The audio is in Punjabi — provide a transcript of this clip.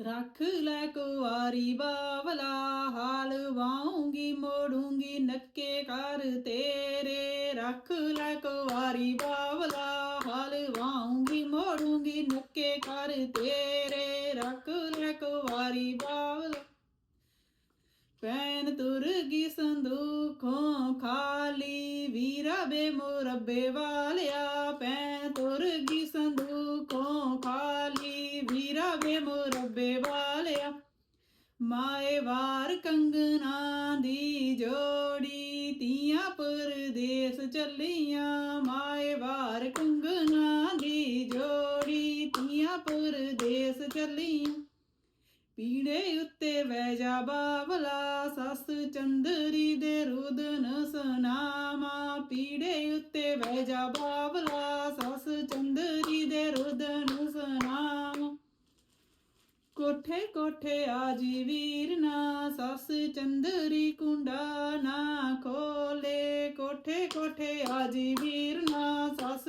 ਰੱਖ ਲੈ ਕੁਵਾਰੀ ਬਾਵਲਾ, ਹਾਲ ਵਾਉਂਗੀ, ਮੋੜੂੰਗੀ ਨੱਕੇ ਕਰ ਤੇਰੇ। ਰੱਖ ਲੈ ਕੁਵਾਰੀ ਬਾਵਲਾ, ਹਾਲ ਵਾਉਂਗੀ, ਮੋੜੂੰਗੀ ਨੱਕੇ ਕਰ ਤੇਰੇ। ਰੱਖ ਲੈ ਕੁਵਾਰੀ ਬਾਵਲਾ। ਪੈਨ ਤੁਰਗੀ ਸੰਦੂਖੋਂ ਖਾਲੀ, ਵੀਰਾ ਬੇ ਮੁਰੱਬੇ ਵਾਲਿਆ। ਪੈਨ ਤੁਰ ਵੇ ਵੀਰਾ ਬੇ ਮੁਰੱਬੇ ਵਾਲਿਆ। ਮਾਏ ਵਾਰ ਕੰਗਨਾ ਦੀ ਜੋੜੀ, ਤੀਆਂ ਪਰਦੇਸ ਚੱਲੀਆਂ। ਮਾਏ ਵਾਰ ਕੰਗਨਾ ਦੀ ਜੋੜੀ, ਤੀਆਂ ਪਰਦੇਸ ਚੱਲੀਆਂ। ਪੀੜੇ ਉੱਤੇ ਵਹਿ ਜਾ ਬਾਵਲਾ, ਸੱਸ ਚੰਦਰੀ ਦੇ ਰੁਦਨ ਸੁਨਾਮਾ। ਪੀੜੇ ਉੱਤੇ ਵਹਿ ਜਾ ਬਾਵਲਾ, ਸੱਸ ਚੰਦ ਦੇ ਰੁਦਨ ਸੁਨਾਮਾ ਕੋਠੇ ਕੋਠੇ ਆਜੀ ਵੀਰ ਨਾ, ਸੱਸ ਚੰਦਰੀ ਕੁੰਡਾ ਨਾ ਖੋਲੇ। ਕੋਠੇ ਕੋਠੇ ਆਜੀ ਵੀਰ ਨਾ, ਸੱਸ